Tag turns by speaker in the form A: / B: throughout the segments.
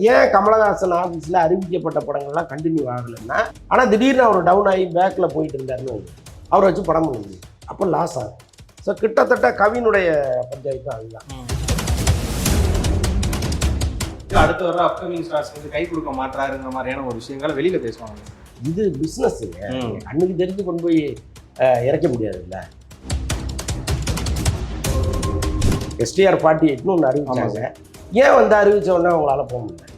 A: ஏன் கமலஹாசன் ஆஃபீஸில் அறிவிக்கப்பட்ட படங்கள்லாம் கண்டினியூ ஆகலைன்னா ஆனால் திடீர்னு அவர் டவுன் ஆகி பேக்கில் போயிட்டு இருந்தாருன்னு. அவரை வச்சு படம் பண்ண அப்போ லாஸ் ஆகும். ஸோ கிட்டத்தட்ட கவினுடைய பஞ்சாயத்து அதுதான்.
B: அடுத்து வர அப்கமிங் ஸ்டார்ஸ் வந்து கை கொடுக்க மாட்டாருங்கிற மாதிரியான ஒரு விஷயங்களை வெளியில பேசுவாங்க.
A: இது பிஸ்னஸ்ஸுங்க. கண்ணுக்கு தெரிஞ்சு கொண்டு போய் இறக்க முடியாதுல்ல. எஸ்டிஆர் ஃபார்ட்டி எட்னு ஒன்று அறிவிச்சாங்க. ஏன் வந்து அறிவிச்ச உடனே அவங்களால போக முடியல?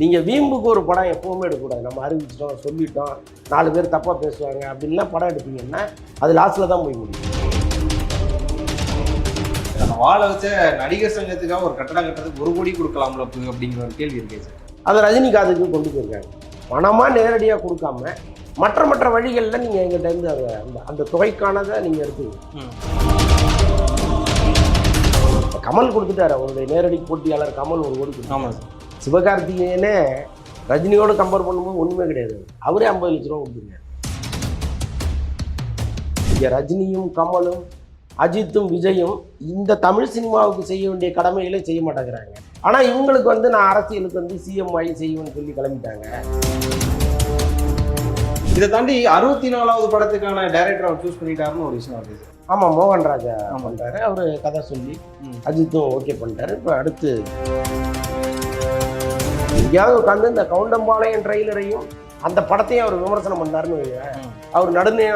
A: நீங்கள் வீம்புக்கு ஒரு படம் எப்பவுமே எடுக்கக்கூடாது. நம்ம அறிவிச்சிட்டோம் சொல்லிட்டோம் நாலு பேர் தப்பாக பேசுவாங்க அப்படின்லாம் படம் எடுத்தீங்கன்னா அது லாஸ்ட்டில் தான் போய் முடியும்.
B: வாழ வச்ச நடிகர் சங்கத்துக்காக ஒரு கட்டடம் கட்டுறதுக்கு ஒரு கோடி கொடுக்கலாம்ல அப்ப அப்படிங்கிற ஒரு கேள்வி இருக்கு சார்.
A: அதை ரஜினி காதுக்கு கொண்டு போயிருக்காங்க. பணமாக நேரடியாக கொடுக்காம மற்ற மற்ற வழிகளில் நீங்கள் எங்கிட்ட இருந்து அதை அந்த அந்த தொகைக்கானதை நீங்கள் எடுத்துக்கணும் கமல் கொடுத்துட்டாரு. அவருடைய நேரடி போட்டியாளர் கமல் ஒரு கோடி கொடுத்தாரு.
B: ஆமா சார்
A: சிவகார்த்திகேயனே ரஜினியோட கம்பேர் பண்ணும்போது ஒன்றுமே கிடையாது. அவரே ஐம்பது லட்ச ரூபா கொடுத்துருக்காரு. இங்கே ரஜினியும் கமலும் அஜித்தும் விஜயும் இந்த தமிழ் சினிமாவுக்கு செய்ய வேண்டிய கடமைகளை செய்ய மாட்டேங்கிறாங்க. ஆனால் இவங்களுக்கு வந்து நான் அரசியலுக்கு வந்து சிஎம் ஆகி செய்வேன்னு சொல்லி கிளம்பிட்டாங்க.
B: இதை தாண்டி அறுபத்தி நாலாவது படத்துக்கான டைரக்டர் அவர் சூஸ் பண்ணிட்டாருன்னு ஒரு விஷயம் வருது
A: ஆமாம் மோகன் ராஜா. பண்ணுறாரு அவர் கதை சொல்லி. அஜித்தும் ஓகே பண்ணிட்டாரு இப்போ அடுத்து எங்கேயாவது உட்காந்து இந்த கவுண்டம்பாளையம் ட்ரெய்லரையும் அந்த படத்தையும் அவர் விமர்சனம் பண்ணாருன்னு. அவர் நடுநிலை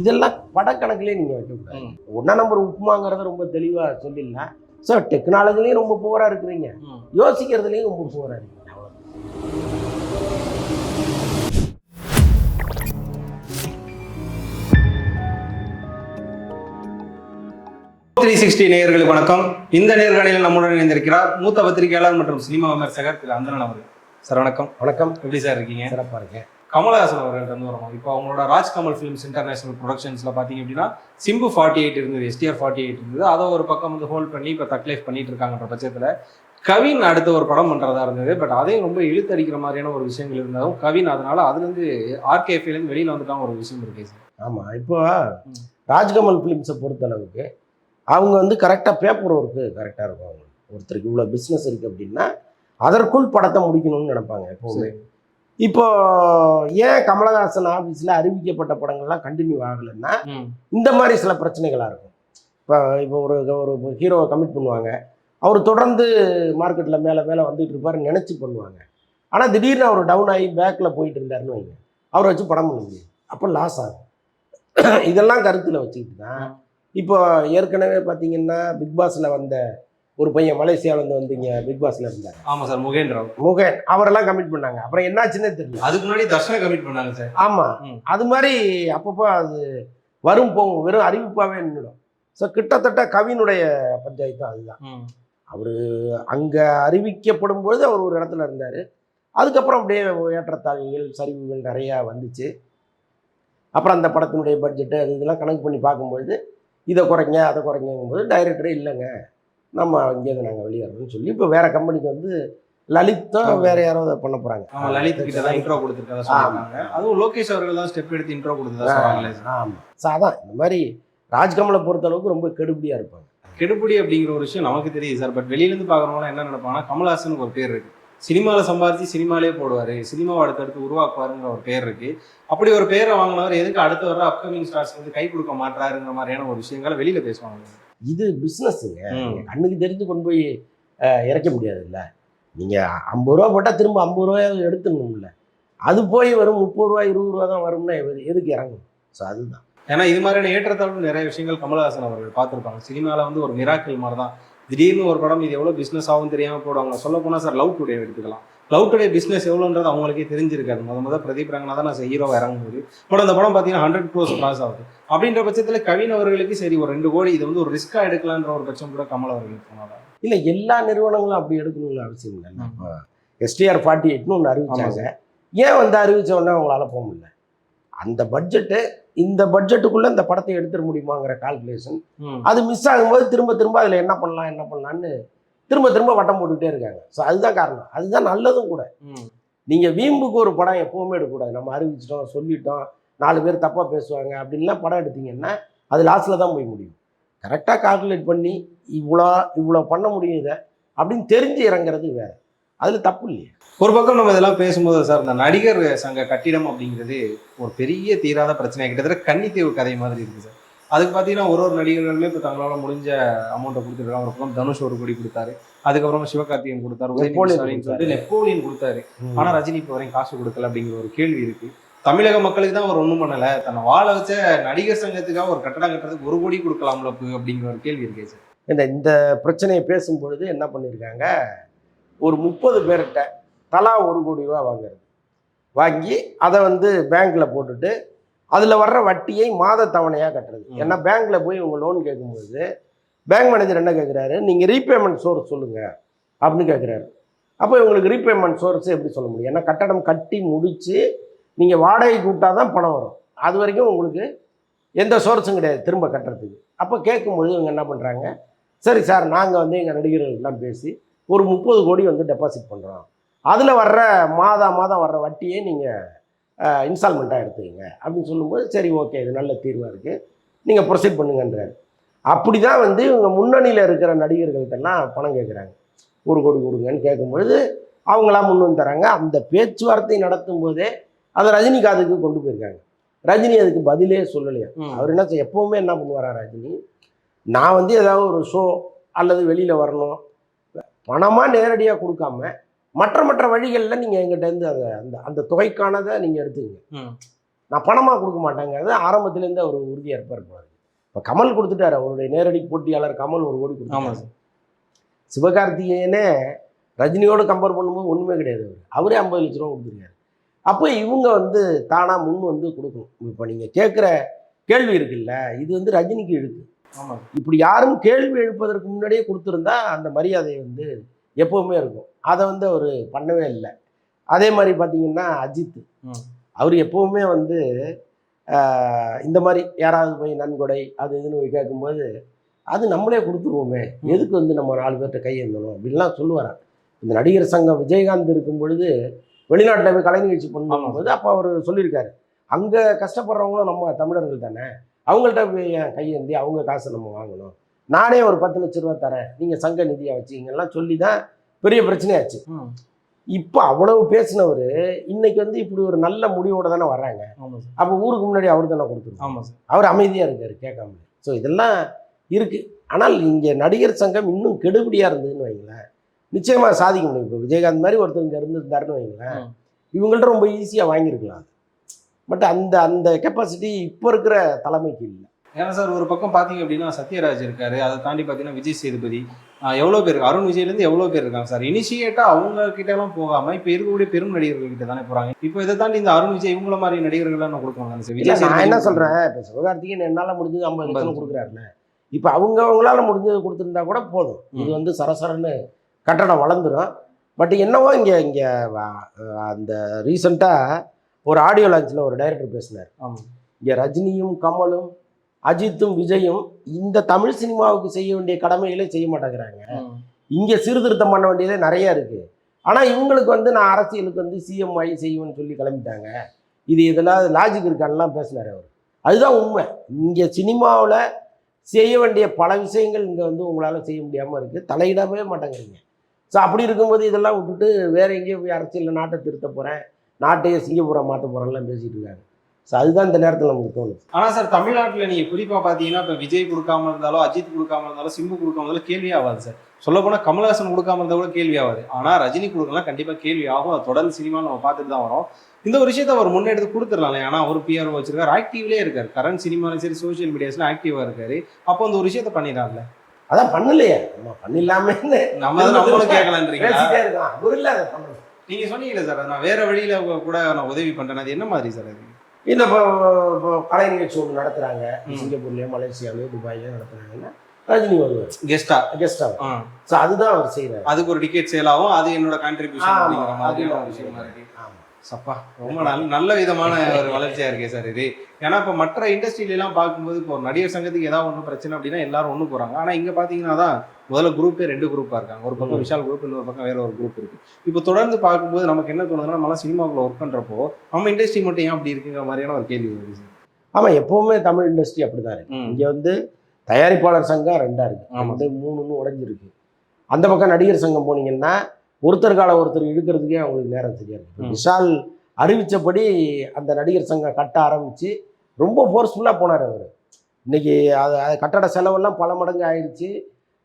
A: இதெல்லாம் படக்கணக்கிலே நீங்கள் வைக்கக்கூடாது. ஒன்றா நம்பர் உப்புமாங்கிறத ரொம்ப தெளிவாக சொல்லிடலாம் ஸோ டெக்னாலஜிலையும் ரொம்ப புவராக இருக்கிறீங்க. யோசிக்கிறதுலையும் ரொம்ப புவராக இருக்கீங்க
B: த்ரீ சிக்ஸ்டி நேயர்களுக்கு வணக்கம். இந்த நேர்காணலில் நம்முடன் இணைந்திருக்கிறார் மூத்த பத்திரிகையாளர் மற்றும் சினிமா விமர்சகர் திரு அந்தரன் அவர்கள். சார் வணக்கம்.
A: வணக்கம்.
B: எப்படி சார் இருக்கீங்க?
A: சிறப்பாக இருக்கேன்.
B: கமலஹாசன் அவர்கள் வந்து வரோம். இப்போ அவங்களோட ராஜ்கமல் ஃபிலிம்ஸ் இன்டர்நேஷனல் ப்ரொடக்ஷன்ஸ்ல பாத்தீங்க அப்படின்னா சிம்பு ஃபார்ட்டி எயிட் இருந்தது எஸ்டிஆர் ஃபார்ட்டி எயிட் இருந்தது. அதை ஒரு பக்கம் வந்து ஹோல்ட் பண்ணி இப்போ தக்லைஃப் பண்ணிட்டு இருக்காங்கன்ற பட்சத்துல கவின் அடுத்த ஒரு படம் பண்றதா இருந்தது. பட் அதையும் ரொம்ப இழுத்தடிக்கிற மாதிரியான ஒரு விஷயங்கள் இருந்தாலும் கவின் அதனால அதுல இருந்து ஆர்கேஃபிலேருந்து வெளியில வந்துட்டாங்க ஒரு விஷயம் இருக்கு. சார்
A: ஆமாம் இப்போ. ராஜ்கமல் ஃபிலிம்ஸை பொறுத்தளவுக்கு அவங்க வந்து கரெக்டாக பேப்பர் ஒர்க்கு கரெக்டாக இருக்கும் அவங்க. ஒருத்தருக்கு இவ்வளோ பிஸ்னஸ் இருக்குது அப்படின்னா அதற்குள் படத்தை முடிக்கணும்னு நினைப்பாங்க எப்போவுமே. இப்போ ஏன் கமலஹாசன் ஆஃபீஸில் அறிவிக்கப்பட்ட படங்கள்லாம் கண்டினியூ ஆகலைன்னா. இந்த மாதிரி சில பிரச்சனைகளாக இருக்கும். இப்போ இப்போ ஒரு ஒரு ஹீரோவை கமிட் பண்ணுவாங்க. அவர் தொடர்ந்து மார்க்கெட்டில் மேலே மேலே வந்துட்டு இருப்பாரு நினச்சி பண்ணுவாங்க. ஆனால் திடீர்னு அவர் டவுன் ஆகி பேக்கில் போயிட்டு இருந்தாருன்னு வைங்க. அவரை வச்சு படம் பண்ண முடியும் அப்போ லாஸ் ஆகும். இதெல்லாம் கருத்தில் வச்சுக்கிட்டு தான் இப்போ ஏற்கனவே பார்த்தீங்கன்னா பிக் பாஸில் வந்த ஒரு பையன் மலேசியாவிலேருந்து வந்து இங்கே பிக் பாஸில் இருந்தார்.
B: ஆமா சார் முகேந்திரா.
A: முகேன். அவரெல்லாம் கமிட் பண்ணாங்க. அப்புறம் என்னாச்சுன்னே தெரியல.
B: அதுக்கு முன்னாடி தர்ஷனை கமிட் பண்ணாங்க சார்.
A: ஆமாம். அது மாதிரி அப்பப்போ அது வரும் போகும். வெறும் அறிவிப்பாகவே நின்றுடும். ஸோ கிட்டத்தட்ட கவினுடைய பஞ்சாயத்து அதுதான். அவர் அங்கே அறிவிக்கப்படும் பொழுது அவர் ஒரு இடத்துல இருந்தார். அதுக்கப்புறம் அப்படியே ஏற்றத்தாழ்வுகள் சரிவுகள் நிறையா வந்துச்சு. அப்புறம் அந்த படத்தினுடைய பட்ஜெட்டு அது இதெல்லாம் கணக்கு பண்ணி பார்க்கும்பொழுது இதை குறைங்க அதை குறைங்கும்போது டைரக்டரே இல்லைங்க. நம்ம இங்கேருந்து நாங்கள் வெளியேறோம்னு சொல்லி இப்போ வேற கம்பெனிக்கு வந்து லலித்தா. வேற யாரோ அதை பண்ண போகிறாங்க
B: ஆமா லலித் கிட்ட தான் இன்ட்ரோ கொடுத்துருக்கதா அதுவும் லோகேஷ் அவர்கள் தான் ஸ்டெப் எடுத்து இன்ட்ரோ கொடுத்ததா
A: ஆமாம் ஸோ அதான் இந்த மாதிரி ராஜ்கமலை பொறுத்த அளவுக்கு ரொம்ப கெடுபிடியாக இருப்பாங்க.
B: கெடுபிடி அப்படிங்கிற ஒரு விஷயம் நமக்கு தெரியுது சார். பட் வெளியில இருந்து பாக்குறவங்க என்ன நினைப்பாங்கன்னா கமல்ஹாசனுக்கு ஒரு பேர் இருக்கு. சினிமாவில் சம்பாரிச்சு சினிமாலே போடுவாரு. சினிமாவை அடுத்தடுத்து உருவாக்குவாருங்கிற ஒரு பேர் இருக்கு. அப்படி ஒரு பேரை வாங்கினவர் எதுக்கு அடுத்து வர அப்கமிங் ஸ்டார்ஸ் வந்து கை கொடுக்க மாட்டாருங்கிற மாதிரியான ஒரு விஷயங்களை வெளியில பேசுவாங்க.
A: இது பிஸ்னஸுங்க. கண்ணுக்கு தெரிஞ்சு கொண்டு போய் இறக்க முடியாதுல்ல. நீங்கள் ஐம்பது ரூபா போட்டால் திரும்ப ஐம்பது ரூபாய் எடுத்துடணும்ல அது போய் வரும் முப்பது ரூபா இருபது ரூபா தான் வரும்னா எது- எதுக்கு இறங்கும் ஸோ அதுதான்.
B: ஏன்னா இது மாதிரியான ஏற்றத்தாழ்வு நிறைய விஷயங்கள் கமல்ஹாசன் அவர்கள் பார்த்துருப்பாங்க. சினிமாவில் வந்து ஒரு மிராக்கிள் மாதிரி தான் திடீர்னு ஒரு படம் இது எவ்வளோ பிஸ்னஸ் ஆகும் தெரியாமல் போடுவாங்க சொல்ல போனால் சார் லவ் டுடே எடுத்துக்கலாம். லவ் டுடே பிஸ்னஸ் எவ்வளோன்றது அவங்களுக்கே தெரிஞ்சிருக்காது. முத முத பிரதீப் ரங்கநாதன் நான் ஹீரோவை இறங்கும்போது. பட் அந்த படம் பார்த்தீங்கன்னா ஹண்ட்ரட் க்ரோஸ் கிராஸ் ஆகுது. அப்படின்ற பட்சத்தில் கவின் அவர்களுக்கு சரி ஒரு ரெண்டு கோடி இது வந்து ஒரு ரிஸ்க்காக எடுக்கலான்ற ஒரு பட்சம் கூட கமல் அவர்களுக்கு போனாங்க
A: இல்லை எல்லா நிறுவனங்களும் அப்படி எடுக்கணும்னு அவசியம் இல்லை. எஸ்டிஆர் ஃபார்ட்டி எயிட்னு ஒன்று அறிவிச்சாங்க. ஏன் வந்து அறிவிச்ச உடனே அவங்களால போக முடியல? அந்த பட்ஜெட்டு இந்த பட்ஜெட்டுக்குள்ளே இந்த படத்தை எடுத்துட முடியுமாங்கிற கால்குலேஷன் அது மிஸ் ஆகும்போது திரும்ப திரும்ப அதில் என்ன பண்ணலாம் என்ன பண்ணலான்னு திரும்ப திரும்ப வட்டம் போட்டுக்கிட்டே இருக்காங்க. ஸோ அதுதான் காரணம். அதுதான் நல்லதும் கூட.
B: ம்.
A: நீங்கள் வீம்புக்கு ஒரு படம் எப்போவுமே எடுக்கக்கூடாது. நம்ம அறிவிச்சிட்டோம் சொல்லிட்டோம் நாலு பேர் தப்பாக பேசுவாங்க அப்படின்லாம் படம் எடுத்தீங்கன்னா அது லாஸ்ட்டில் தான் போய் முடியும். கரெக்டாக கால்குலேட் பண்ணி இவ்வளோ இவ்வளோ பண்ண முடியும் இதை அப்படின்னு தெரிஞ்சு இறங்குறது வேற. அதில் தப்பு இல்லையே.
B: ஒரு பக்கம் நம்ம இதெல்லாம் பேசும்போது சார் இந்த நடிகர் சங்க கட்டிடம் அப்படிங்கிறது ஒரு பெரிய தீராத பிரச்சனை கிட்டத்தட்ட கன்னித்தீவு கதை மாதிரி இருக்கு சார். அதுக்கு பார்த்தீங்கன்னா ஒரு ஒரு நடிகர்களுமே இப்போ தங்களால முடிஞ்ச அமௌண்ட்டை கொடுத்துருக்காங்க ஒரு பக்கம் தனுஷ் ஒரு கோடி கொடுத்தாரு. அதுக்கப்புறம் சிவகார்த்திகேயன் கொடுத்தாரு. உதயநிதி
A: நெப்போலியன் கொடுத்தாரு.
B: சொல்லிட்டு நெப்போலியன் கொடுத்தாரு. ஆனா ரஜினி இப்போ வரையும் காசு கொடுக்கல அப்படிங்கிற ஒரு கேள்வி இருக்கு. தமிழக மக்களுக்கு தான் அவர் ஒண்ணும் பண்ணல. தன்னை வாழ வச்ச நடிகர் சங்கத்துக்காக ஒரு கட்டடம் கட்டுறதுக்கு ஒரு கோடி கொடுக்கலாம்ல அப்ப அப்படிங்கிற ஒரு கேள்வி இருக்கே சார்.
A: இந்த இந்த பிரச்சனையை பேசும்பொழுது என்ன பண்ணியிருக்காங்க ஒரு முப்பது பேர்கிட்ட தலா ஒரு கோடி ரூபா வாங்குறது. வாங்கி அதை வந்து பேங்க்ல போட்டுட்டு அதில் வர்ற வட்டியை மாத தவணையாக கட்டுறது. ஏன்னா பேங்க்ல போய் உங்க லோன் கேட்கும்போது பேங்க் மேனேஜர் என்ன கேட்குறாரு? நீங்கள் ரீபேமெண்ட் சோர்ஸ் சொல்லுங்க அப்படின்னு கேட்குறாரு. அப்போ இவங்களுக்கு ரீபேமெண்ட் சோர்ஸ் எப்படி சொல்ல முடியும்? ஏன்னா கட்டடம் கட்டி முடிச்சு நீங்கள் வாடகை கூட்டா தான் பணம் வரும். அது வரைக்கும் உங்களுக்கு எந்த சோர்ஸும் கிடையாது திரும்ப கட்டுறதுக்கு. அப்போ கேட்கும்பொழுது இவங்க என்ன பண்ணுறாங்க சரி சார் நாங்கள் வந்து எங்கள் நடிகர்கள்லாம் பேசி ஒரு முப்பது கோடி வந்து டெபாசிட் பண்ணுறோம் அதில் வர்ற மாதா மாதம் வர்ற வட்டியை நீங்கள் இன்ஸ்டால்மெண்ட்டாக எடுத்துக்கங்க. அப்படின்னு சொல்லும்போது சரி ஓகே இது நல்ல தீர்வாக இருக்குது நீங்கள் ப்ரொசீட் பண்ணுங்கன்றாரு. அப்படி தான் வந்து இவங்க முன்னணியில் இருக்கிற நடிகர்கள்ட்டெல்லாம் பணம் கேட்குறாங்க ஒரு கோடி கொடுங்கன்னு கேட்கும்பொழுது அவங்களாம் முன் வந்து தராங்க அந்த பேச்சுவார்த்தை நடத்தும் போதே அதை ரஜினி காதுக்கு கொண்டு போயிருக்காங்க. ரஜினி அதுக்கு பதிலே சொல்லலையா? அவர் என்ன எப்போவுமே என்ன பண்ணுவாரா ரஜினி? நான் வந்து ஏதாவது ஒரு ஷோ அல்லது வெளியில் வரணும். பணமாக நேரடியாக கொடுக்காம மற்ற மற்ற வழிகளில் நீங்கள் எங்கிட்ட இருந்து அதை அந்த அந்த தொகைக்கானதை நீங்கள் எடுத்துக்கங்க.
B: ம்.
A: நான் பணமாக கொடுக்க மாட்டேங்கிறது ஆரம்பத்துலேருந்து அவர் உறுதியாக இருப்பார் போல இப்போ கமல் கொடுத்துட்டாரு அவருடைய நேரடி போட்டியாளர் கமல் ஒரு கோடி
B: சார்.
A: சிவகார்த்திகேயனே ரஜினியோடு கம்பேர் பண்ணும்போது ஒன்றுமே கிடையாது அவர். அவரே ஐம்பது லட்ச ரூபா கொடுத்துருக்காரு. அப்போ இவங்க வந்து தானாக முன் வந்து கொடுக்கணும். இப்போ நீங்கள் கேட்குற கேள்வி இருக்குல்ல இது வந்து ரஜினிக்கு இழுக்கு. இப்படி யாரும் கேள்வி எழுப்பதற்கு முன்னாடியே கொடுத்துருந்தா அந்த மரியாதை வந்து எப்போவுமே இருக்கும். அதை வந்து அவர் பண்ணவே இல்லை. அதே மாதிரி பார்த்தீங்கன்னா அஜித். அவர் எப்போவுமே வந்து இந்த மாதிரி யாராவது போய் நன்கொடை அது இதுன்னு போய் கேட்கும்போது அது நம்மளே கொடுத்துருவோமே. எதுக்கு வந்து நம்ம நாலு பேர்கிட்ட கையேந்தணும் அப்படின்லாம் சொல்லுவாராம் இந்த நடிகர் சங்கம் விஜயகாந்த் இருக்கும் பொழுது வெளிநாட்டில் போய் கலை நிகழ்ச்சி பண்ணும்போது அப்போ அவர் சொல்லியிருக்காரு. அங்கே கஷ்டப்படுறவங்களும் நம்ம தமிழர்கள் தானே? அவங்கள்ட்ட போய் ஏன் கையேந்தி அவங்க காசை நம்ம வாங்கணும். நானே ஒரு பத்து லட்ச ரூபா தரேன். நீங்கள் சங்க நிதியை வச்சுங்கெல்லாம் சொல்லி தான் பெரிய பிரச்சனையாச்சு. இப்போ அவ்வளவு பேசினவர் இன்னைக்கு வந்து இப்படி ஒரு நல்ல முடிவோட தானே வர்றாங்க.
B: சார்.
A: அப்போ ஊருக்கு முன்னாடி அவர் தானே கொடுத்துருக்கோம்
B: சார்.
A: அவர் அமைதியாக இருக்காரு கேட்காம. ஸோ இதெல்லாம் இருக்கு. ஆனால் இங்கே நடிகர் சங்கம் இன்னும் கெடுபிடியாக இருந்ததுன்னு வைங்களேன். நிச்சயமாக சாதிக்க முடியும். இப்போ விஜயகாந்த் மாதிரி ஒருத்தர் இங்கே இருந்திருந்தாருன்னு வைங்களேன். இவங்கள்ட்ட ரொம்ப ஈஸியாக வாங்கியிருக்கலாம் பட் அந்த அந்த கெப்பாசிட்டி இப்போ இருக்கிற தலைமைக்கு இல்லை.
B: ஏன்னா சார் ஒரு பக்கம் பாத்தீங்க அப்படின்னா சத்யராஜ் இருக்காரு. அதை தாண்டி பாத்தீங்கன்னா விஜய் சேதுபதி. ஆஹ் எவ்வளவு பேர் அருண் விஜய்ல இருந்து எவ்வளவு பேர் இருக்காங்க சார்? இனிஷியேட்டா அவங்க கிட்ட எல்லாம் போகாம இப்ப இருக்கக்கூடிய பெரும் நடிகர்கள் கிட்ட தானே போறாங்க. இப்போ இதை தாண்டி இந்த அருண் விஜய் இவங்கள மாதிரி நடிகர்கள் எல்லாம் கொடுக்கணும் சார்? விஜய்
A: நான் என்ன சொல்கிறேன் இப்போ சிவகார்த்திகேயன் என்னால் முடிஞ்சது ஐம்பது லட்சம். கொடுக்குறாருல இப்போ அவங்க அவங்களால முடிஞ்சது கொடுத்துருந்தா கூட போதும். இது. வந்து சரசரன்னு கட்டடம் வளர்ந்துரும். பட் என்னவோ இங்கே இங்கே அந்த ரீசண்டாக ஒரு ஆடியோ லான்ச்சில் ஒரு டைரக்டர் பேசினார். இங்கே ரஜினியும் கமலும் அஜித்தும் விஜயும் இந்த தமிழ் சினிமாவுக்கு செய்ய வேண்டிய கடமைகளை செய்ய மாட்டேங்கிறாங்க.
C: இங்கே சீர்திருத்தம் பண்ண வேண்டியதே நிறைய இருக்குது ஆனால் இவங்களுக்கு வந்து நான் அரசியலுக்கு வந்து சிஎம் ஆகி செய்வேன்னு சொல்லி கிளம்பிட்டாங்க. இது இதெல்லாம் லாஜிக் இருக்கான்லாம் பேசினார் அவர். அதுதான் உண்மை. இங்கே சினிமாவில் செய்ய வேண்டிய பல விஷயங்கள் இங்கே வந்து உங்களால் செய்ய முடியாமல் இருக்குது தலையிடவே மாட்டேங்கிறீங்க. ஸோ அப்படி இருக்கும்போது இதெல்லாம் விட்டுட்டு வேற எங்கேயோ போய் அரசியலில் நாட்டை திருத்த போகிறேன் நாட்டையே சிங்கப்பூரா மாற்ற போகிறேன்லாம் பேசிகிட்டு இருக்காங்க ஸோ அதுதான் இந்த நேரத்தில் நமக்கு தோணுது.
B: ஆனா சார் தமிழ்நாட்டுல நீங்க குறிப்பா பாத்தீங்கன்னா இப்ப விஜய் கொடுக்காம இருந்தாலும் அஜித் கொடுக்காம இருந்தாலும் சிம்பு கொடுக்காம இருந்தாலும் கேள்வி ஆகாது சார். சொல்ல போனா கமல்ஹாசன் கொடுக்காம இருந்தா கூட கேள்வி ஆகாது. ஆனா ரஜினி கொடுக்கலாம் கண்டிப்பா கேள்வி ஆகும். அது தொடர்ந்து சினிமா நம்ம பார்த்துட்டு தான் வரோம். இந்த ஒரு விஷயத்த அவர் முன்னெடுத்து கொடுத்துடலாம் ஆனா அவர் பிஆர் வச்சிருக்காரு. ஆக்டிவ்லேயே இருக்காரு. கரண்ட் சினிமாலும் சரி சோஷியல் மீடியாஸ்ல ஆக்டிவா இருக்காரு. அப்போ அந்த ஒரு விஷயத்த பண்ணிடலாம்ல.
A: அதான் பண்ணலையே. நம்ம பண்ணிடலாமேன்னு
B: நம்ம நம்மளும்
A: இருக்கான் அவர் இல்லை அதை பண்ணணும்
B: நீங்க சொன்னீங்களே சார் நான் வேற வழியில கூட நான் உதவி பண்றேன். அது என்ன மாதிரி சார் அது?
A: இல்லை இப்போ இப்போ கலை நிகழ்ச்சி ஒன்று நடத்துகிறாங்க. சிங்கப்பூர்லேயோ மலேசியாவிலையோ துபாயிலையோ நடத்துகிறாங்கன்னா ரஜினி வருவார்.
B: கெஸ்டா
A: கெஸ்டாக ஸோ அதுதான் அவர் செய்கிறார்
B: அதுக்கு ஒரு டிக்கெட் சேல் ஆகும். அது என்னோட கான்ட்ரிபியூஷன் மாதிரியான விஷயமா இருக்கு. சப்பா ரொம்ப நல்ல நல்ல விதமான ஒரு வளர்ச்சியா இருக்கே சார் இது. ஏன்னா இப்போ மற்ற இண்டஸ்ட்ரியில எல்லாம் பார்க்கும்போது இப்போ ஒரு நடிகர் சங்கத்துக்கு ஏதாவது ஒன்றும் பிரச்சனை அப்படின்னா எல்லாரும் ஒன்று போறாங்க ஆனா இங்க பாத்தீங்கன்னா தான் முதல்ல குரூப்பே ரெண்டு குரூப்பா இருக்காங்க ஒரு பக்கம். விஷால் குரூப் இன்னொரு பக்கம் வேற ஒரு குரூப் இருக்கு இப்போ தொடர்ந்து பார்க்கும்போது நமக்கு என்ன தோணுதுன்னா நம்மளாம் சினிமாக்குள்ள ஒர்க் பண்றப்போ நம்ம இண்டஸ்ட்ரி மட்டும் ஏன் அப்படி இருக்குங்கிற மாதிரியான ஒரு கேள்வி வருது சார்
A: ஆமாம் எப்போவுமே தமிழ் இண்டஸ்ட்ரி அப்படி தான் இருக்கு
B: ம்.
A: இங்கே வந்து தயாரிப்பாளர் சங்கம் ரெண்டா இருக்கு
B: ஆமா.
A: ரெண்டு மூணுன்னு உடைஞ்சிருக்கு அந்த பக்கம் நடிகர் சங்கம் போனீங்கன்னா ஒருத்தர் கால ஒருத்தர் இழுக்கிறதுக்கே அவங்களுக்கு நேரம் சரியா இருக்கு இப்ப
B: ம்.
A: விஷால் அறிவிச்சபடி அந்த நடிகர் சங்கம் கட்ட ஆரம்பிச்சு ரொம்ப ஃபோர்ஸ்ஃபுல்லாக போனார் அவர். இன்னைக்கு அது அது கட்டட செலவெல்லாம் பல மடங்கு ஆயிடுச்சு.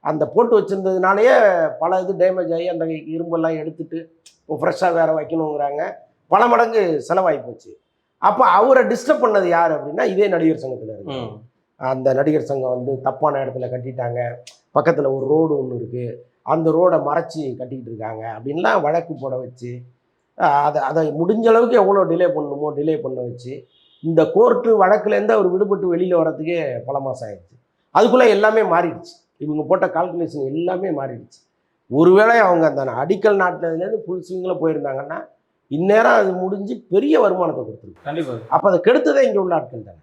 A: அந்த போட்டு வச்சிருந்ததுனாலயே பல இது டேமேஜ் ஆகி அந்த இரும்பெல்லாம் எடுத்துட்டு இப்போ ஃப்ரெஷ்ஷாக வேற வைக்கணுங்கிறாங்க. பல மடங்கு செலவாகி போச்சு. அப்போ அவரை டிஸ்டர்ப் பண்ணது யார் அப்படின்னா இதே நடிகர் சங்கத்தில் இருக்கு. அந்த நடிகர் சங்கம் வந்து தப்பான இடத்துல கட்டிட்டாங்க. பக்கத்தில் ஒரு ரோடு ஒன்று இருக்குது அந்த ரோடை மறைச்சி கட்டிக்கிட்டு இருக்காங்க அப்படின்லாம் வழக்கு போட வச்சு அதை அதை முடிஞ்ச அளவுக்கு எவ்வளோ டிலே பண்ணணுமோ டிலே பண்ண வச்சு இந்த கோர்ட்டு வழக்குலேருந்து அவர் விடுபட்டு வெளியில் வர்றதுக்கே பல மாதம் ஆயிடுச்சு. அதுக்குள்ளே எல்லாமே மாறிடுச்சு. இவங்க போட்ட கால்குலேஷன் எல்லாமே மாறிடுச்சு. ஒருவேளை அவங்க அந்த அடிக்கல் நாட்டினதுலேருந்து ஃபுல் ஸ்விங்கில் போயிருந்தாங்கன்னா இந்நேரம் அது முடிஞ்சு பெரிய வருமானத்தை கொடுத்துருக்கு
B: கண்டிப்பா.
A: அப்போ அதை கெடுத்ததே இங்கே உள்ள ஆட்கள் தானே.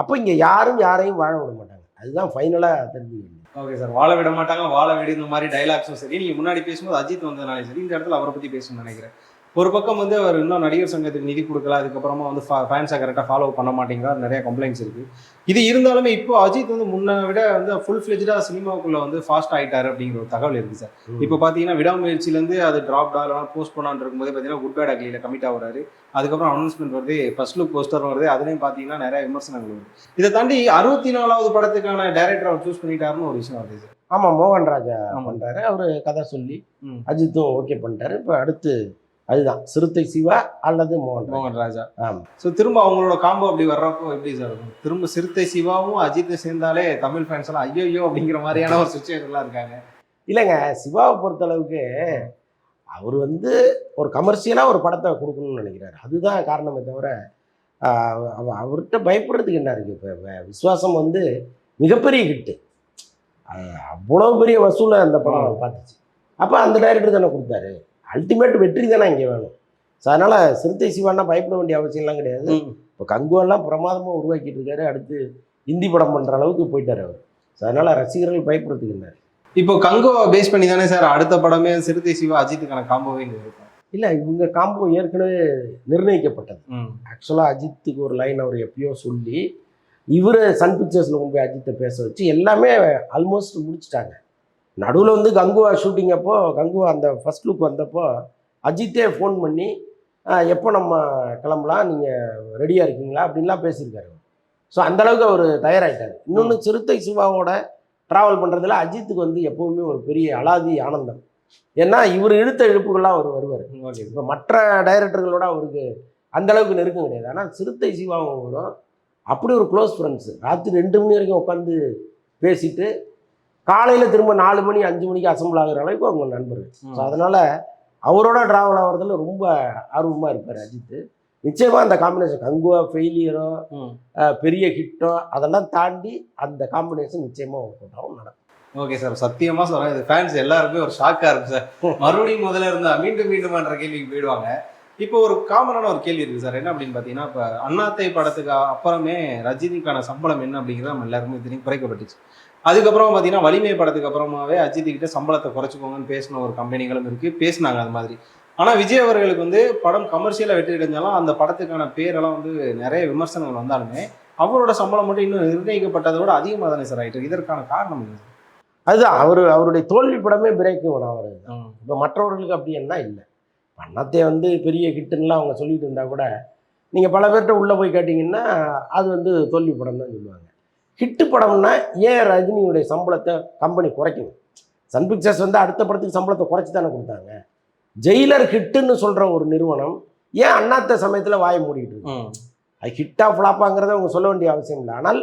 A: அப்போ இங்கே யாரும் யாரையும் வாழ விட மாட்டாங்க. அதுதான் ஃபைனலாக தெரிஞ்சுக்கணும்
B: ஓகே சார் வாழ விட மாட்டாங்க வாழ விட இந்த மாதிரி டைலாக்ஸும் சரி நீங்க முன்னாடி பேசும்போது அஜித் வந்ததுனாலே சரி இந்த இடத்துல அவரை பத்தி பேசணும்னு நினைக்கிறேன். ஒரு பக்கம் வந்து அவர் இன்னும் நடிகர் சங்கத்துக்கு நிதி கொடுக்கல அதுக்கப்புறமா வந்து ஃபேன்ஸை கரெக்டாக ஃபாலோ பண்ண மாட்டேங்கிறார் நிறைய கம்ப்ளைண்ட்ஸ் இருக்கு. இது இருந்தாலுமே இப்போ அஜித் வந்து முன்ன விட வந்து ஃபுல் ஃபிளெஜ்டா சினிமாவுக்குள்ள வந்து ஃபாஸ்ட் ஆயிட்டாரு அப்படிங்கிற ஒரு தகவல் இருக்கு சார் இப்போ பார்த்தீங்கன்னா விடாமுயற்சியிலேருந்து அது ட்ராப் ஆகலாம் போஸ்ட் பண்ணான்னு இருக்கும்போது பார்த்தீங்கன்னா குட் பேட் அக்லியில் கமிட் ஆகுறாரு. அதுக்கப்புறம் அனௌன்ஸ்மெண்ட் வருது ஃபர்ஸ்ட் லுக் போஸ்டர் வருது அதுலேயும் பார்த்தீங்கன்னா நிறைய விமர்சனங்கள் வருது. இதை தாண்டி அறுபத்தி நாலாவது படத்துக்கான டேரக்டர் அவர் சூஸ் பண்ணிட்டாருன்னு ஒரு விஷயம் வருது சார்
A: ஆமாம் மோகன் ராஜா. பண்ணுறாரு அவர் கதை சொல்லி. அஜித்தும் ஓகே பண்ணிட்டாரு. இப்போ அடுத்து அதுதான். சிறுத்தை சிவா அல்லது மோகன்
B: மோகன் ராஜா.
A: ஆமாம்
B: ஸோ திரும்ப அவங்களோட காம்போ அப்படி வர்றப்போ எப்படி சார் இருக்கும் திரும்ப சிறுத்தை சிவாவும் அஜித்தும் சேர்ந்தாலே தமிழ் ஃபேன்ஸ் எல்லாம் ஐயோ ஐயோ அப்படிங்கிற மாதிரியான ஒரு சுச்சுவேஷன்லாம் இருக்காங்க.
A: இல்லைங்க சிவாவை பொறுத்தளவுக்கு அவர் வந்து ஒரு கமர்ஷியலாக ஒரு படத்தை கொடுக்கணும்னு நினைக்கிறாரு. அதுதான் காரணமே தவிர அவர்கிட்ட பயப்படுறதுக்கு என்ன இருக்குது இப்போ விஸ்வாசம் வந்து மிகப்பெரிய ஹிட்டு அவ்வளோ பெரிய வசூலை அந்த படம் பார்த்துச்சு. அப்போ அந்த டைரக்டர் தானே கொடுத்தாரு? அல்டிமேட் வெற்றி தானே இங்கே வேணும். ஸோ அதனால் சிறுத்தை சிவான்னா பயப்பட வேண்டிய அவசியம்லாம் கிடையாது. இப்போ கங்குவெல்லாம் பிரமாதமாக உருவாக்கிட்டு இருக்காரு. அடுத்து ஹிந்தி படம் பண்ணுற அளவுக்கு போயிட்டார் அவர். ஸோ அதனால் ரசிகர்கள் பயப்படுறதுக்கு என்ன
B: இப்போ கங்கோவை பேஸ் பண்ணி தானே சார் அடுத்த படமே சிறுத்தை சிவா அஜித்துக்கான காம்போவே இருக்கும்.
A: இல்லை இவங்க காம்போ ஏற்கனவே நிர்ணயிக்கப்பட்டது. ஆக்சுவலாக அஜித்துக்கு ஒரு லைன் அவர் எப்பயோ சொல்லி இவர் சன் பிக்சர்ஸில் கொண்டு போய் அஜித்தை பேச வச்சு எல்லாமே ஆல்மோஸ்ட் முடிச்சிட்டாங்க. நடுவில் வந்து கங்குவா ஷூட்டிங் அப்போ கங்குவா அந்த ஃபர்ஸ்ட் லுக் வந்தப்போ அஜித்தே ஃபோன் பண்ணி "ஆஹ், எப்போ நம்ம கிளம்பலாம்? நீங்கள் ரெடியாக இருக்கீங்களா? அப்படின்லாம் பேசியிருக்காரு ஸோ அந்தளவுக்கு அவர் தயாராகிட்டார் இன்னொன்று சிறுத்தை சிவாவோட ட்ராவல் பண்ணுறதுல அஜித்துக்கு வந்து எப்போவுமே ஒரு பெரிய அலாதி ஆனந்தம். ஏன்னா இவர் இழுத்த இழுப்புகள்லாம் அவர் வருவார். இப்போ மற்ற டைரக்டர்களோட அவருக்கு அந்த அளவுக்கு நெருக்கம் கிடையாது. ஆனால் சிறுத்தை சிவாவும் வரும் அப்படி ஒரு க்ளோஸ் ஃப்ரெண்ட்ஸு ராத்திரி ரெண்டு மணி வரைக்கும் உட்காந்து பேசிட்டு காலையில் திரும்ப நாலு மணி அஞ்சு மணிக்கு அசம்பிள் ஆகுற அளவுக்கு அவங்க நண்பர்கள். ஸோ அதனால் அவரோட ட்ராவல் ஆகிறதுல ரொம்ப ஆர்வமாக இருப்பார் அஜித். நிச்சயமாக அந்த காம்பினேஷன் கங்குவா ஃபெயிலியரோ. பெரிய ஹிட்டோ அதெல்லாம் தாண்டி அந்த காம்பினேஷன் நிச்சயமாக ஆகும் நடக்கும்.
B: ஓகே சார் சத்தியமா சொல்றேன் இது ஃபேன்ஸ் எல்லாருக்குமே ஒரு ஷாக்கா இருக்கு சார் மறுபடியும் முதல்ல இருந்தா மீண்டும் மீண்டும்ன்ற கேள்விக்கு போயிடுவாங்க. இப்போ ஒரு காமனான ஒரு கேள்வி இருக்கு சார் என்ன அப்படின்னு பாத்தீங்கன்னா இப்போ அண்ணாத்தை படத்துக்கு அப்புறமே ரஜினிக்கான சம்பளம் என்ன அப்படிங்கிறது நம்ம எல்லாருமே தெரியும் குறைக்கப்பட்டுச்சு. அதுக்கப்புறம் பார்த்தீங்கன்னா வலிமை படத்துக்கு அப்புறமாவே அஜித் கிட்ட சம்பளத்தை குறைச்சிக்கோங்கன்னு பேசின ஒரு கம்பெனிகளும் இருக்கு. பேசினாங்க அது மாதிரி. ஆனா விஜய் அவர்களுக்கு வந்து படம் கமர்ஷியலா வெற்றி அடைஞ்சாலும் அந்த படத்துக்கான பேரெல்லாம் வந்து நிறைய விமர்சனங்கள் வந்தாலுமே அவரோட சம்பளம் மட்டும் இன்னும் நிர்ணயிக்கப்பட்டதை விட அதிகமாக தானே சார் இருக்கு. இதற்கான காரணம் என்ன
A: அதுதான் அவர் அவருடைய தோல்வி படமே பிரேக் ஒன்று அவர் இப்போ மற்றவர்களுக்கு அப்படி என்ன? இல்லை. பண்ணத்தை வந்து பெரிய ஹிட்டுன்னெலாம் அவங்க சொல்லிட்டு இருந்தா கூட நீங்கள் பல பேர்கிட்ட உள்ளே போய் கேட்டிங்கன்னா அது வந்து தோல்வி படம் தான் சொல்லுவாங்க. ஹிட்டு படம்னா ஏன் ரஜினியுடைய சம்பளத்தை கம்பெனி குறைக்கணும். சன் பிக்சர்ஸ் வந்து அடுத்த படத்துக்கு சம்பளத்தை குறைச்சி தானே கொடுத்தாங்க. ஜெயிலர் ஹிட்டுன்னு சொல்கிற ஒரு நிறுவனம் ஏன் அண்ணாத்த சமயத்தில் வாயை மூடிட்டு இருக்கு. அது ஹிட்டா ஃப்ளாப்பாங்கிறத அவங்க சொல்ல வேண்டிய அவசியம் இல்லை. ஆனால்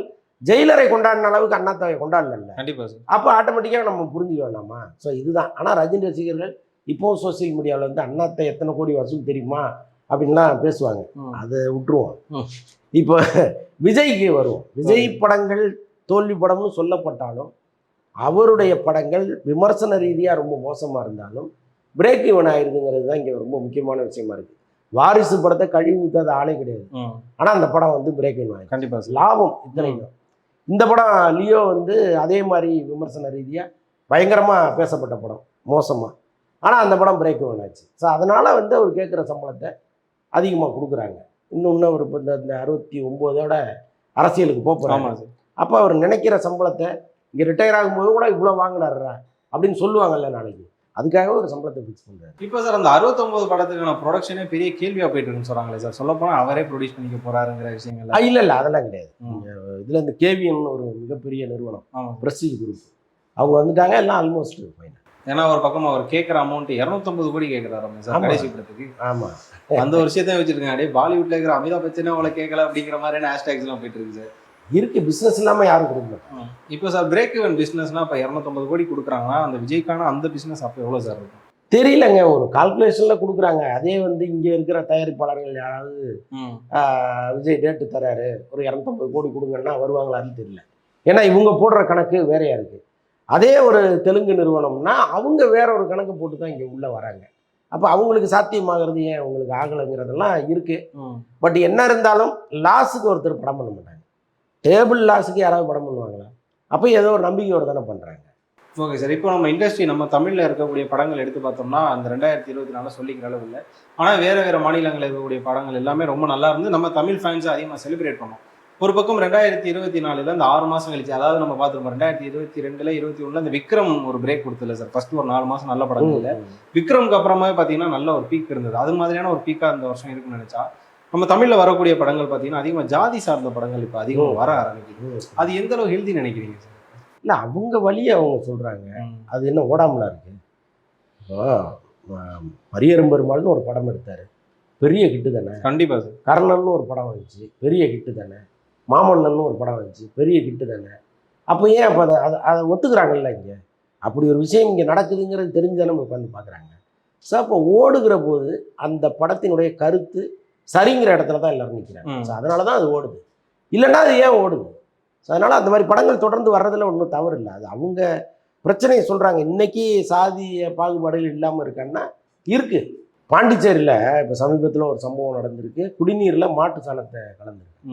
A: ஜெயிலரை கொண்டாடின அளவுக்கு அண்ணாத்தாவை கொண்டாடல
B: கண்டிப்பா சார்.
A: அப்போ ஆட்டோமேட்டிக்காக நம்ம புரிஞ்சுக்க வேண்டாமா? ஸோ இதுதான். ஆனால் ரஜினி ரசிகர்கள் இப்போவும் சோஷியல் மீடியாவில் வந்து அண்ணாத்தை எத்தனை கோடி வசூல் தெரியுமா? அப்படின்லாம் பேசுவாங்க. அதை விட்டுருவோம். இப்போ விஜய்க்கு வருவோம். விஜய் படங்கள் தோல்வி படம்னு சொல்லப்பட்டாலும் அவருடைய படங்கள் விமர்சன ரீதியாக ரொம்ப மோசமாக இருந்தாலும் பிரேக் இவன் ஆயிருதுங்கிறது தான் இங்கே ரொம்ப முக்கியமான விஷயமா இருக்குது வாரிசு படத்தை கழுவி ஊற்றாத ஆளே கிடையாது. ஆனால் அந்த படம் வந்து பிரேக் இவன் ஆயிருக்கு
B: கண்டிப்பா சார்.
A: லாபம் இத்தனைக்கும். இந்த படம் லியோ வந்து அதே மாதிரி விமர்சன ரீதியாக பயங்கரமாக பேசப்பட்ட படம். மோசமாக ஆனால் அந்த படம் பிரேக் ஆச்சு ஸோ அதனால் வந்து அவர் கேட்குற சம்பளத்தை அதிகமாக கொடுக்குறாங்க. இன்னொன்று அவர் இப்போ இந்த இந்த அறுபத்தி ஒம்போதோட அரசியலுக்கு போகிறாங்க
B: சார்.
A: அப்போ அவர் நினைக்கிற சம்பளத்தை இங்கே ரிட்டையர் ஆகும்போது கூட இவ்வளோ வாங்கினாருடா அப்படின்னு சொல்லுவாங்கல்ல நாளைக்கு. அதுக்காக ஒரு சம்பளத்தை ஃபிக்ஸ் பண்ணுறாரு
B: இப்போ சார் அந்த அறுபத்தொன்பது படத்துக்கான ப்ரொடக்ஷனே பெரிய கேள்வியா போயிட்டு இருக்குன்னு சொல்றாங்களே சார். சொல்ல போனா அவரே ப்ரொடியூஸ் பண்ணிக்க போறாருங்கிற விஷயங்கள்
A: இல்லை இல்லை அதெல்லாம் கிடையாது. இதில் இந்த கேவிஎன் ஒரு மிகப்பெரிய நிறுவனம். பிரஸ்டீஜ் குரூப் அவங்க வந்துட்டாங்க எல்லாம் ஆல்மோஸ்ட் ஃபைனல்
B: ஏன்னா ஒரு பக்கம் அவர் கேட்குற அமௌண்ட் இரநூத்தம்பது கோடி கேட்கிறாரு சார். கடைசி படத்துக்கு.
A: ஆமாம்
B: அந்த ஒரு விஷயத்தையும் வச்சிருக்காங்க அப்படியே பாலிவுட்ல இருக்கிற அமிதாப் பச்சனே அவளை கேட்கல அப்படிங்கிற மாதிரியான ஹேஷ்டேக்ஸ் எல்லாம் போயிட்டு இருக்கு சார்.
A: இருக்கு பிஸ்னஸ் இல்லாமல் யாரும் கொடுக்க மாட்டாங்க
B: இப்போ சார் பிரேக் இவன் பிசினஸ்னா இப்போ இரநூத்தம்பது கோடி கொடுக்குறாங்கன்னா அந்த விஜய்க்கான அந்த பிசினஸ் அப்போ எவ்வளவு சார் இருக்கும்?
A: தெரியலங்க ஒரு கால்குலேஷனில் கொடுக்குறாங்க. அதே வந்து இங்கே இருக்கிற தயாரிப்பாளர்கள் யாராவது விஜய் டேட்டு தராரு ஒரு இரநூத்தம்பது கோடி கொடுங்கன்னா வருவாங்களான்னு தெரியல. ஏன்னா இவங்க போடுற கணக்கு வேறையா இருக்கு. அதே ஒரு தெலுங்கு நிறுவனம்னா அவங்க வேற ஒரு கணக்கு போட்டு தான் இங்கே உள்ளே வராங்க. அப்போ அவங்களுக்கு சாத்தியமாகிறது ஏன்? அவங்களுக்கு ஆகலைங்கிறதெல்லாம் இருக்கு.
B: ம்.
A: பட் என்ன இருந்தாலும் லாஸுக்கு ஒருத்தர் படம் பண்ண மாட்டாங்க. டேபிள் லாஸுக்கு யாராவது படம் பண்ணுவாங்களா? அப்போ ஏதோ ஒரு நம்பிக்கையோடு தானே பண்ணுறாங்க
B: ஓகே சார். இப்போ நம்ம இண்டஸ்ட்ரி நம்ம தமிழ்ல இருக்கக்கூடிய படங்கள் எடுத்து பார்த்தோம்னா அந்த ரெண்டாயிரத்தி இருபத்தி நாலு சொல்லிக்கிற அளவு இல்லை. ஆனால் வேற வேற மாநிலங்களில் இருக்கக்கூடிய படங்கள் எல்லாமே ரொம்ப நல்லா இருந்து நம்ம தமிழ் ஃபேன்ஸை அதிகமாக செலிப்ரேட் பண்ணோம். ஒரு பக்கம் ரெண்டாயிரத்தி இருபத்தி நாலுல அந்த ஆறு மாசம் கழிச்சு அதாவது நம்ம பார்த்துருப்போம் ரெண்டாயிரத்தி இருபத்தி ரெண்டுல இருபத்தி ஒண்ணுல அந்த விக்ரம் ஒரு பிரேக் கொடுத்துல சார் ஃபர்ஸ்ட் ஒரு நாலு மாசம் நல்ல படங்கள் இல்லை. விக்ரம்க்கு அப்புறமா பார்த்தீங்கன்னா நல்ல ஒரு பீக் இருந்தது. அது மாதிரியான ஒரு பீக்கா இந்த வருஷம் இருக்குன்னு நினைச்சா நம்ம தமிழ்ல வரக்கூடிய படங்கள் பார்த்தீங்கன்னா அதிகமா ஜாதி சார்ந்த படங்கள் இப்போ அதிகமாக வர ஆரம்பிக்குது. அது எந்த அளவு ஹெல்தி நினைக்கிறீங்க சார்
A: இல்லை அவங்க வழியை அவங்க சொல்கிறாங்க அது என்ன ஓடாமலா இருக்கு? பரியரும் பெருமாள்னு ஒரு படம் எடுத்தார். பெரிய ஹிட்டு தானே?
B: கண்டிப்பா சார்
A: கர்ணன்னு ஒரு படம் வந்துச்சு. பெரிய ஹிட்டு தானே? மாமன்னன்னு ஒரு படம் வந்துச்சு. பெரிய ஹிட்டு தானே. அப்போ ஏன் அப்போ அதை அதை அதை ஒத்துக்கிறாங்கல்ல இங்கே? அப்படி ஒரு விஷயம் இங்கே நடக்குதுங்கிறது தெரிஞ்சு தானே உட்காந்து பார்க்குறாங்க. ஸோ அப்போ ஓடுகிற போது அந்த படத்தினுடைய கருத்து சரிங்கிற இடத்துல தான் எல்லாரும் நிற்கிறாங்க. ஸோ அதனால தான் அது ஓடுது. இல்லைன்னா அது ஏன் ஓடுது? ஸோ அதனால் அந்த மாதிரி படங்கள் தொடர்ந்து வர்றதுல ஒன்றும் தவறு இல்லை. அது அவங்க பிரச்சனையை சொல்கிறாங்க இன்னைக்கு சாதிய பாகுபாடுகள் இல்லாமல் இருக்கான்னா இருக்குது பாண்டிச்சேரியில் இப்போ சமீபத்தில் ஒரு சம்பவம் நடந்திருக்கு. குடிநீரில் மாட்டு சாணத்தை கலந்துருக்கு.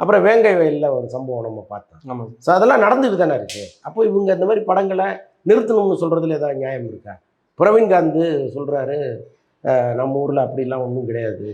A: அப்புறம் வேங்கை வயலில் ஒரு சம்பவம் நம்ம பார்த்தோம்.
B: ஆமா.
A: ஸோ அதெல்லாம் நடந்துட்டு தானே இருக்கு. அப்போ இவங்க இந்த மாதிரி படங்களை நிறுத்தணும்னு சொல்கிறதுல ஏதாவது நியாயம் இருக்கா? பிரவீன்காந்த் சொல்கிறாரு நம்ம ஊரில் அப்படிலாம் ஒன்றும் கிடையாது.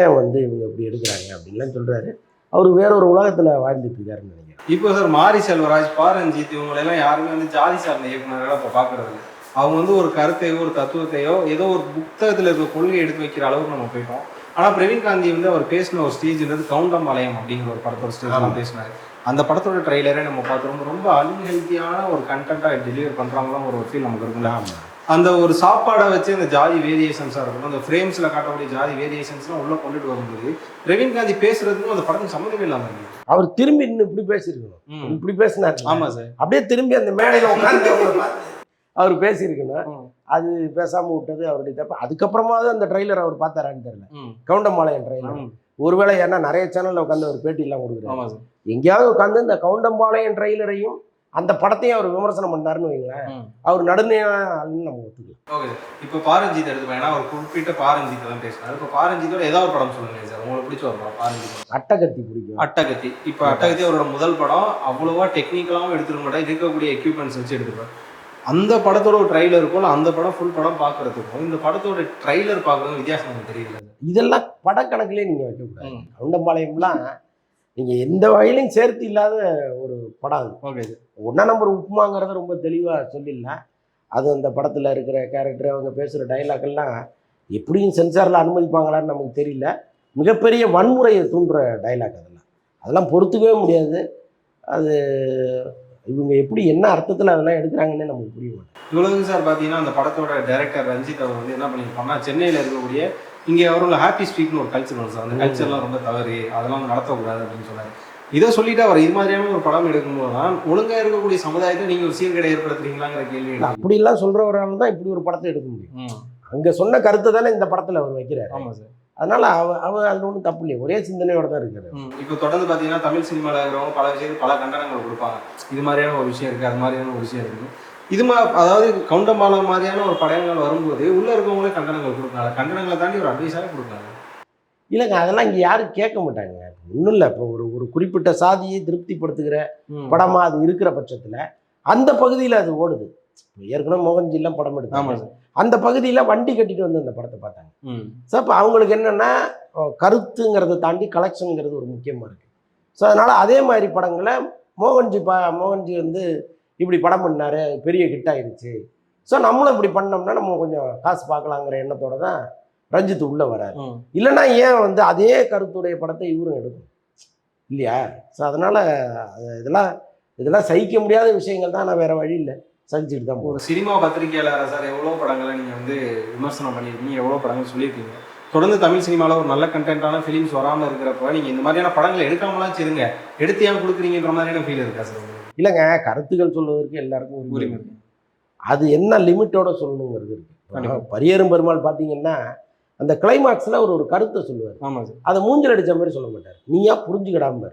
A: ஏன் வந்து இவங்க இப்படி எடுக்கிறாங்க? அப்படின்லாம் சொல்கிறாரு அவர் வேற ஒரு உலகத்தில் வாழ்ந்துட்டு இருக்காருன்னு நினைக்கிறேன்.
B: இப்போ சார் மாரி செல்வராஜ் பாரஞ்சித் இவங்க எல்லாம் யாருமே வந்து ஜாதி சார்ந்த இயக்குநர்களை இப்போ பார்க்கறது இல்லை. அவங்க வந்து ஒரு கருத்தையோ ஒரு தத்துவத்தையோ ஏதோ ஒரு புத்தகத்தில் இருக்க கொள்கையை எடுத்து வைக்கிற அளவுக்கு நம்ம போயிட்டோம். ஆனால் பிரவீன் காந்தி வந்து அவர் பேசின ஒரு ஸ்டேஜ்ன்றது கவுண்டம்பாளையம் அப்படிங்கிற ஒரு படத்தோட ஸ்டேஜ். பேசினாரு. அந்த படத்தோட ட்ரைலரே நம்ம பார்த்துருவோம் ரொம்ப அன்ஹெல்த்தியான ஒரு கண்டென்ட்டாக டெலிவர் பண்ணுறாங்களோ ஒரு ஃபீல் நமக்கு இருக்குல்ல
A: ஆமாம்
B: அந்த ஒரு சாப்பாடை வச்சு அந்த ஜாதி வேரியேஷன்ஸாக இருக்கட்டும் அந்த ஃப்ரேம்ஸில் காட்டக்கூடிய ஜாதி வேரியேஷன்ஸ்லாம் உள்ளே கொண்டுட்டு வரும்போது பிரவீன் காந்தி பேசுறதுக்கும் அந்த படத்துக்கு சம்மந்தமே இல்லாமல்
A: அவர் திரும்பி இன்னும் இப்படி பேசியிருக்கணும். இப்படி பேசினார்.
B: ஆமா சார்.
A: அப்படியே திரும்பி அந்த மேடையில் உட்காந்து அவர் பேசியிருக்கணும். அது பேசாமல் விட்டது அவருடைய தப்பு. அதுக்கப்புறமாவது அந்த ட்ரைலர் அவர் பார்த்தாரான்னு தெரியல. கவுண்டம்பாளையம் ட்ரைலர்
B: ம்.
A: ஒருவேளை ஏன்னா நிறைய சேனல்ல உட்காந்து ஒரு பேட்டியெல்லாம் கொடுக்குறாரு. எங்கேயாவது உட்காந்து இந்த கவுண்டம்பாளையம் ட்ரெய்லரையும் அந்த படத்தையும் அவர் விமர்சனம் பண்ணாருன்னு வைங்களேன். அவர் நடுநிலைன்னு நம்ம ஒத்துக்கலாம்.
B: ஓகே இப்போ பாரஞ்சித் எடுத்துப்பேன் ஏன்னா ஒரு குறிப்பிட்ட பாரஞ்சித் தான் பேசினாரு. இப்போ பாரஞ்சித்தோட ஏதாவது ஒரு படம் சொல்லுங்க சார். உங்களுக்கு பிடிச்ச ஒரு படம் பாரஞ்சித்.
A: அட்டகத்தி பிடிக்கும்.
B: அட்டகத்தி. இப்போ அட்டகத்தி. அவரோட முதல் படம் அவ்வளோவா டெக்னிக்கலாகவும் எடுத்துக்க மாட்டேன் இருக்கக்கூடிய எக்யூப்மெண்ட்ஸ் வச்சு எடுத்துப்பேன் அந்த படத்தோட ஒரு ட்ரைலர் இருக்கும் இல்ல அந்த படம் ஃபுல் படம் பார்க்கறதுக்கும் இந்த படத்தோட ட்ரைலர் பார்க்கறதுக்கும் வித்தியாசம் எனக்கு தெரியல.
A: இதெல்லாம் படக்கணக்கிலே நீங்க வைக்கக்கூடாது. கவுண்டம்பாளையம்லாம் நீங்க எந்த வகையிலையும் சேர்த்து இல்லாத ஒரு படம் அது.
B: ஓகே.
A: ஒன்றா நம்பர் உப்புமாங்கிறத ரொம்ப தெளிவாக சொல்லிடலாம் அது அந்த படத்தில் இருக்கிற கேரக்டர் அவங்க பேசுகிற டைலாக் எல்லாம் எப்படியும் சென்சாரில் அனுமதிப்பாங்களான்னு நமக்கு தெரியல. மிகப்பெரிய வன்முறையை தூண்டுற டைலாக் அதெல்லாம். அதெல்லாம் பொறுத்துக்கவே முடியாது. அது இவங்க எப்படி என்ன அர்த்தத்தில் அதெல்லாம் எடுக்கிறாங்கன்னு நமக்கு புரிய மாட்டேங்குது.
B: இவ்வளவு சார் பார்த்தீங்கன்னா அந்த படத்தோட டைரக்டர் ரஞ்சித் அவர் வந்து என்ன பண்ணியிருப்பாங்கன்னா சென்னையில் இருக்கக்கூடிய இங்கே அவரோட ஹாப்பி ஸ்பீக்னு ஒரு கல்ச்சர் வரும் சார். அந்த கல்ச்சர்லாம் ரொம்ப தவறு அதெல்லாம் நடத்தக்கூடாது அப்படின்னு சொன்னார். இதை சொல்லிட்டு அவர் இது மாதிரியான ஒரு படம் எடுக்கும்போது தான் ஒழுங்கா இருக்கக்கூடிய சமுதாயத்தை நீங்க ஒரு சீர்கேடை ஏற்படுத்துறீங்களாங்கிற கேள்வி.
A: அப்படிலாம் சொல்கிறவரால் தான் இப்படி ஒரு படத்தை எடுக்க முடியும். அங்கே சொன்ன கருத்தை தானே இந்த படத்தில் அவர் வைக்கிறார்.
B: ஆமா சார்.
A: அதனால அவ அவர் அதில் ஒன்றும் தப்பு இல்லையே. ஒரே சிந்தனையோட தான் இருக்காரு.
B: இப்போ தொடர்ந்து பார்த்தீங்கன்னா தமிழ் சினிமாவில் இருக்கிறவங்க பல விஷயத்துக்கு பல கண்டனங்கள் கொடுப்பாங்க. இது மாதிரியான ஒரு விஷயம் இருக்குது அது மாதிரியான ஒரு விஷயம் இருக்குது இது மா அதாவது கவுண்டம்பாலம் மாதிரியான ஒரு படங்கள் வரும்போது உள்ள இருக்கவங்களே கண்டனங்கள் கொடுக்குறாங்க கண்டனங்களை தாண்டி ஒரு அட்வைஸாக கொடுக்குறாங்க
A: இல்லைங்க அதெல்லாம் இங்கே யாரும் கேட்க மாட்டாங்க. ஒன்றும் இல்லை. இப்போ ஒரு ஒரு குறிப்பிட்ட சாதியை திருப்திப்படுத்துகிற
B: ம்.
A: படமா அது இருக்கிற பட்சத்தில் அந்த பகுதியில் அது ஓடுது. ஏற்கனவே மோகன்ஜிலாம் படம் எடுத்தாங்க அந்த பகுதியில் வண்டி கட்டிட்டு வந்து அந்த படத்தை பார்த்தாங்க. ஸோ அப்போ அவங்களுக்கு என்னென்னா கருத்துங்கிறத தாண்டி கலெக்ஷனுங்கிறது ஒரு முக்கியமாக இருக்குது ஸோ அதனால் அதே மாதிரி படங்களை மோகன்ஜி பா மோகன்ஜி வந்து இப்படி படம் பண்ணாரு பெரிய ஹிட் ஆயிடுச்சு ஸோ நம்மளும் இப்படி பண்ணோம்னா நம்ம கொஞ்சம் காசு பார்க்கலாங்கிற எண்ணத்தோட தான் ரஞ்சித் உள்ளே வராரு. இல்லைன்னா ஏன் வந்து அதே கருத்துடைய படத்தை இவரும் எடுக்கும் இல்லையா? ஸோ அதனால் இதெல்லாம் இதெல்லாம் சகிக்க முடியாத விஷயங்கள் தான் நான் வேறு வழி இல்லை. சகிச்சுட்டு தான்
B: ஒரு சினிமா பத்திரிகையாளர் சார் எவ்வளோ படங்களை நீங்கள் வந்து விமர்சனம் பண்ணியிருக்கீங்க எவ்வளோ படங்கள் சொல்லியிருக்கீங்க? தொடர்ந்து தமிழ் சினிமாவில் ஒரு நல்ல கண்டென்ட்டான ஃபிலிம்ஸ் வராமல் இருக்கிறப்ப நீங்கள் இந்த மாதிரியான படங்களை எடுக்காமலாம் சரிங்க எடுத்து ஏன் கொடுக்குறீங்கன்ற மாதிரியான ஃபீல் இருக்கா சார்?
A: இல்லைங்க கருத்துக்கள் சொல்வதற்கு எல்லாருக்கும் உரிமை
B: உரிமை
A: இருக்கு. அது என்ன லிமிட்டோட சொல்லணுங்கிறது இருக்கு. பரியரும் பெருமாள் பார்த்தீங்கன்னா அந்த கிளைமாக்ஸில் ஒரு ஒரு கருத்தை சொல்லுவார்.
B: ஆமாம் சார்.
A: அதை மூஞ்சில் அடிச்ச மாதிரி சொல்ல மாட்டார். நீயா புரிஞ்சுக்கிடாம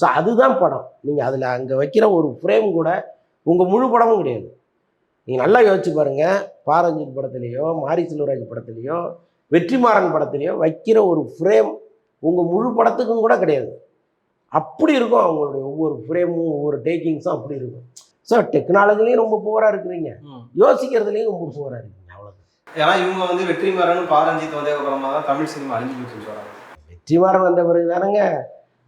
A: ஸோ அதுதான் படம். நீங்கள் அதில் அங்கே வைக்கிற ஒரு ஃப்ரேம் கூட உங்கள் முழு படமும் கிடையாது. நீங்கள் நல்லா யோசிச்சு பாருங்க. பாரஞ்சித் படத்துலேயோ மாரி செல்வராஜ் படத்துலேயோ வெற்றிமாறன் படத்துலேயோ வைக்கிற ஒரு ஃப்ரேம் உங்கள் முழு படத்துக்கும் கூட கிடையாது. அப்படி இருக்கும். அவங்களுடைய ஒவ்வொரு ஃப்ரேமும் ஒவ்வொரு டேக்கிங்ஸும் அப்படி இருக்கும். ஸோ டெக்னாலஜிலையும் ரொம்ப புவராக இருக்கிறீங்க. யோசிக்கிறதுலையும் ரொம்ப புவராக இருக்கீங்க. அவ்வளோதான்
B: ஏன்னா இவங்க வந்து வெற்றிமாறன் பாரஞ்சித் வந்த அப்புறமா தான் தமிழ் சினிமா அழிஞ்சு போச்சு வராங்க
A: வெற்றிமாறன் வந்த பிறகு தானங்க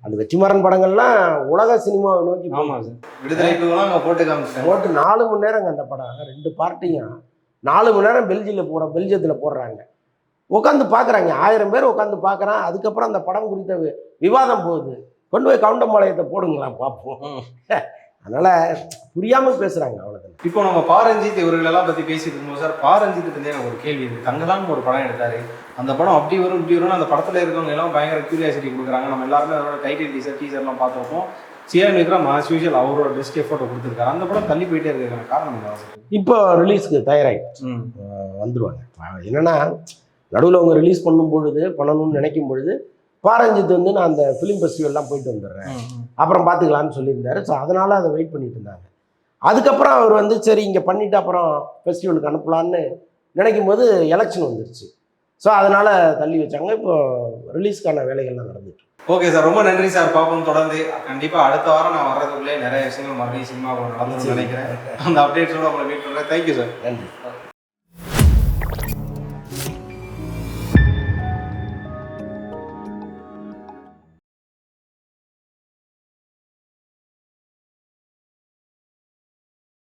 A: அந்த வெற்றிமாறன் படங்கள்லாம் உலக சினிமாவை நோக்கி.
B: ஆமாம் சார். போட்டு
A: போட்டு நாலு மணி நேரங்க அந்த படம். ரெண்டு பார்ட்டியும். நாலு மணி நேரம் பெல்ஜியில் போகிற பெல்ஜியத்தில் போடுறாங்க. உட்காந்து பார்க்குறாங்க ஆயிரம் பேர் உட்காந்து பார்க்குறான் அதுக்கப்புறம் அந்த படம் குறித்த விவாதம் போகுது. கொண்டு போய் கவுண்டம்பாளையத்தை போடுங்களா பார்ப்போம். அதனால் புரியாமல் பேசுகிறாங்க அவ்வளோதான்
B: இப்போ நம்ம பாரஞ்சித் இவர்களெல்லாம் பற்றி பேசிட்டு இருக்கும்போது சார் பாரஞ்சித் இருந்தே எனக்கு ஒரு கேள்வி இருக்கு. தங்கதான் ஒரு படம் எடுத்தாரு. அந்த படம் அப்படி வரும் இப்படி வரும்னு அந்த படத்தில் இருக்கவங்க எல்லாம் பயங்கர கியூரியாசிட்டி கொடுக்குறாங்க. நம்ம எல்லாருமே அதோட டைட்டில் டீசர் டீசர்லாம் பார்த்தப்போ சிஆர் விக்ரம் ஆஸ் யூஷுவல் அவரோட பெஸ்ட் எஃபோர்ட்டை கொடுத்துருக்காரு. அந்த படம் தள்ளி போயிட்டே இருக்கிற காரணம் என்ன
A: இப்போ ரிலீஸ்க்கு தயாராகி
B: ம்.
A: வந்துருவாங்க. என்னன்னா நடுவில் அவங்க ரிலீஸ் பண்ணும் பொழுது பண்ணணும்னு நினைக்கும் பொழுது பாரஞ்சித் வந்து நான் அந்த ஃபிலிம் ஃபெஸ்டிவல்லாம் போயிட்டு வந்துடுறேன். அப்புறம் பார்த்துக்கலான்னு சொல்லியிருந்தாரு. ஸோ அதனால் அதை வெயிட் பண்ணிட்டு இருந்தாங்க அதுக்கப்புறம் அவர் வந்து சரி இங்கே பண்ணிவிட்டு அப்புறம் ஃபெஸ்டிவலுக்கு அனுப்பலான்னு நினைக்கும் போது எலெக்ஷன் வந்துருச்சு. ஸோ அதனால் தள்ளி வச்சாங்க. இப்போ ரிலீஸ்க்கான வேலைகள்லாம் நடந்துட்டு இருக்கு.
B: ஓகே சார் ரொம்ப நன்றி சார் பார்ப்போம் தொடர்ந்து. கண்டிப்பாக அடுத்த வாரம் நான் வர்றதுக்குள்ளே நிறைய விஷயங்கள் மறுபடியும் சினிமா நடந்துன்னு நினைக்கிறேன். அந்த அப்டேட்ஸோட உங்களை மீட் பண்ணுறேன் தேங்க்யூ சார்
A: நன்றி.